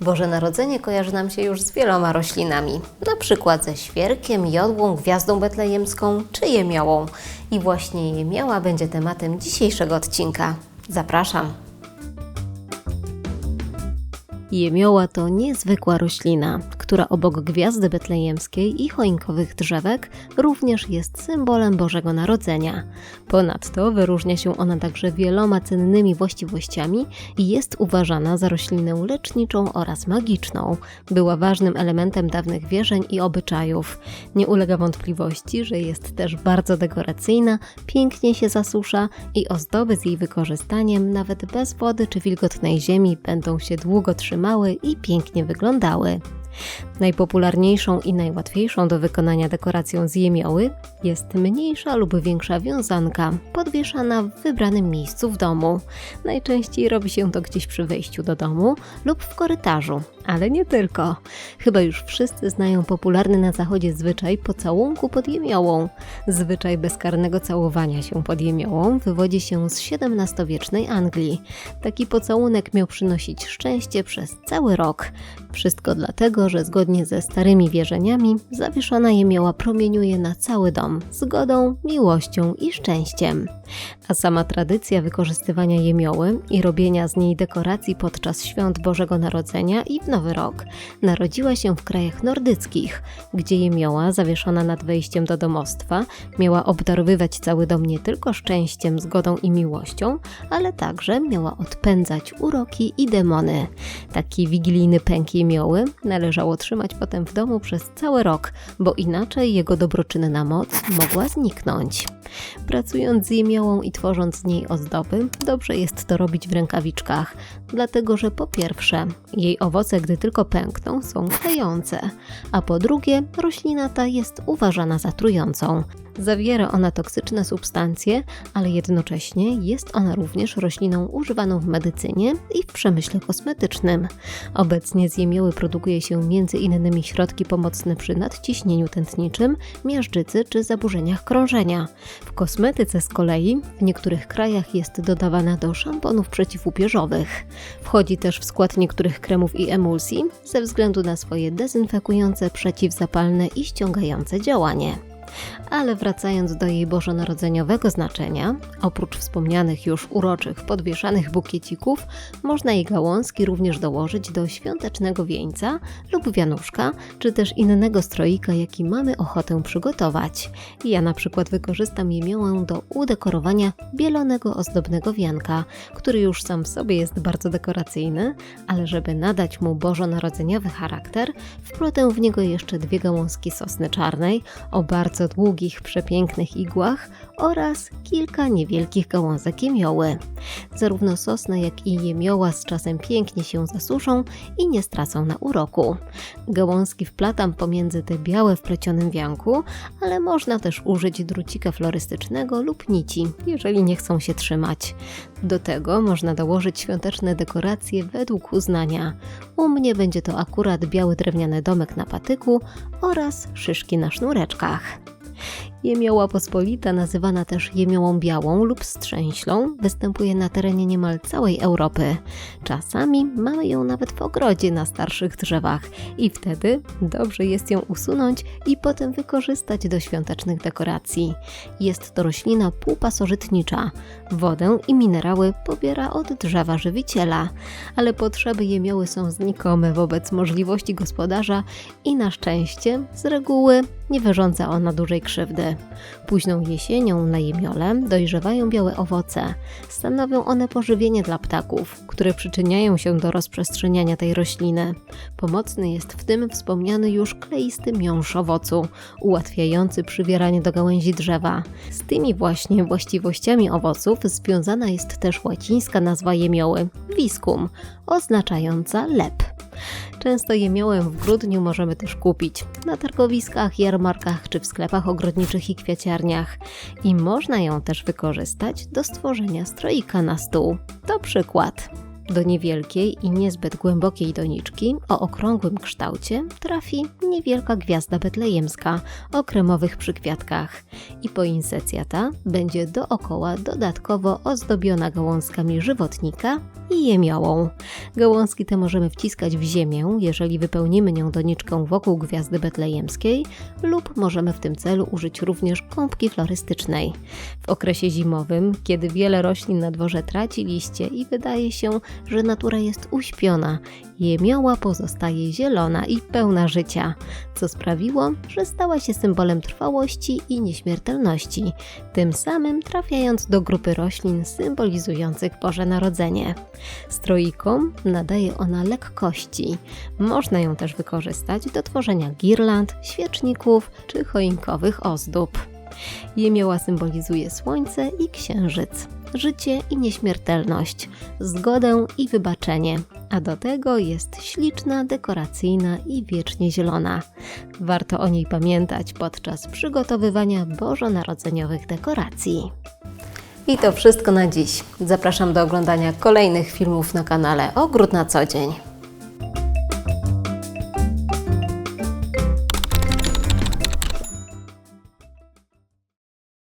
Boże Narodzenie kojarzy nam się już z wieloma roślinami, na przykład ze świerkiem, jodłą, gwiazdą betlejemską czy jemiołą. I właśnie jemioła będzie tematem dzisiejszego odcinka. Zapraszam! Jemioła to niezwykła roślina, która obok gwiazdy betlejemskiej i choinkowych drzewek również jest symbolem Bożego Narodzenia. Ponadto wyróżnia się ona także wieloma cennymi właściwościami i jest uważana za roślinę leczniczą oraz magiczną. Była ważnym elementem dawnych wierzeń i obyczajów. Nie ulega wątpliwości, że jest też bardzo dekoracyjna, pięknie się zasusza i ozdoby z jej wykorzystaniem nawet bez wody czy wilgotnej ziemi będą się długo trzymały i pięknie wyglądały. Najpopularniejszą i najłatwiejszą do wykonania dekoracją z jemioły jest mniejsza lub większa wiązanka, podwieszana w wybranym miejscu w domu. Najczęściej robi się to gdzieś przy wejściu do domu lub w korytarzu, ale nie tylko. Chyba już wszyscy znają popularny na zachodzie zwyczaj pocałunku pod jemiołą. Zwyczaj bezkarnego całowania się pod jemiołą wywodzi się z XVII-wiecznej Anglii. Taki pocałunek miał przynosić szczęście przez cały rok. Wszystko dlatego, że zgodnie ze starymi wierzeniami zawieszona jemioła promieniuje na cały dom zgodą, miłością i szczęściem. A sama tradycja wykorzystywania jemioły i robienia z niej dekoracji podczas świąt Bożego Narodzenia i w Nowy Rok narodziła się w krajach nordyckich, gdzie jemioła zawieszona nad wejściem do domostwa miała obdarowywać cały dom nie tylko szczęściem, zgodą i miłością, ale także miała odpędzać uroki i demony. Taki wigilijny pęk jemioły należało trzymać potem w domu przez cały rok, bo inaczej jego dobroczynna moc mogła zniknąć. Pracując z jemiołą i tworząc z niej ozdoby, dobrze jest to robić w rękawiczkach, dlatego że po pierwsze, jej owoce, gdy tylko pękną, są klejące, a po drugie, roślina ta jest uważana za trującą. Zawiera ona toksyczne substancje, ale jednocześnie jest ona również rośliną używaną w medycynie i w przemyśle kosmetycznym. Obecnie z jemioły produkuje się innymi środki pomocne przy nadciśnieniu tętniczym, miażdżycy czy zaburzeniach krążenia. W kosmetyce z kolei w niektórych krajach jest dodawana do szamponów przeciwupierzowych. Wchodzi też w skład niektórych kremów i emulsji ze względu na swoje dezynfekujące, przeciwzapalne i ściągające działanie. Ale wracając do jej bożonarodzeniowego znaczenia, oprócz wspomnianych już uroczych, podwieszanych bukiecików, można jej gałązki również dołożyć do świątecznego wieńca lub wianuszka, czy też innego stroika, jaki mamy ochotę przygotować. Ja na przykład wykorzystam jemiołę do udekorowania bielonego ozdobnego wianka, który już sam w sobie jest bardzo dekoracyjny, ale żeby nadać mu bożonarodzeniowy charakter, wplotę w niego jeszcze dwie gałązki sosny czarnej o bardzo długich, przepięknych igłach oraz kilka niewielkich gałązek jemioły. Zarówno sosna, jak i jemioła z czasem pięknie się zasuszą i nie stracą na uroku. Gałązki wplatam pomiędzy te białe w plecionym wianku, ale można też użyć drucika florystycznego lub nici, jeżeli nie chcą się trzymać. Do tego można dołożyć świąteczne dekoracje według uznania. U mnie będzie to akurat biały drewniany domek na patyku oraz szyszki na sznureczkach. Jemioła pospolita, nazywana też jemiołą białą lub strzęślą, występuje na terenie niemal całej Europy. Czasami mamy ją nawet w ogrodzie na starszych drzewach i wtedy dobrze jest ją usunąć i potem wykorzystać do świątecznych dekoracji. Jest to roślina półpasożytnicza. Wodę i minerały pobiera od drzewa żywiciela, ale potrzeby jemioły są znikome wobec możliwości gospodarza i na szczęście z reguły nie wyrządza ona dużej krzywdy. Późną jesienią na jemiole dojrzewają białe owoce. Stanowią one pożywienie dla ptaków, które przyczyniają się do rozprzestrzeniania tej rośliny. Pomocny jest w tym wspomniany już kleisty miąższ owocu, ułatwiający przywieranie do gałęzi drzewa. Z tymi właśnie właściwościami owoców związana jest też łacińska nazwa jemioły viscum, oznaczająca lep. Często jemiołę w grudniu możemy też kupić na targowiskach, jarmarkach czy w sklepach ogrodniczych i kwiaciarniach. I można ją też wykorzystać do stworzenia stroika na stół. To przykład. Do niewielkiej i niezbyt głębokiej doniczki o okrągłym kształcie trafi niewielka gwiazda betlejemska o kremowych przykwiatkach i poinsecja ta będzie dookoła dodatkowo ozdobiona gałązkami żywotnika i jemiołą. Gałązki te możemy wciskać w ziemię, jeżeli wypełnimy nią doniczkę wokół gwiazdy betlejemskiej lub możemy w tym celu użyć również kąpki florystycznej. W okresie zimowym, kiedy wiele roślin na dworze traci liście i wydaje się, że natura jest uśpiona, jemioła pozostaje zielona i pełna życia, co sprawiło, że stała się symbolem trwałości i nieśmiertelności, tym samym trafiając do grupy roślin symbolizujących Boże Narodzenie. Stroikom nadaje ona lekkości. Można ją też wykorzystać do tworzenia girland, świeczników czy choinkowych ozdób. Jemioła symbolizuje słońce i księżyc, życie i nieśmiertelność, zgodę i wybaczenie, a do tego jest śliczna, dekoracyjna i wiecznie zielona. Warto o niej pamiętać podczas przygotowywania bożonarodzeniowych dekoracji. I to wszystko na dziś. Zapraszam do oglądania kolejnych filmów na kanale Ogród na co dzień.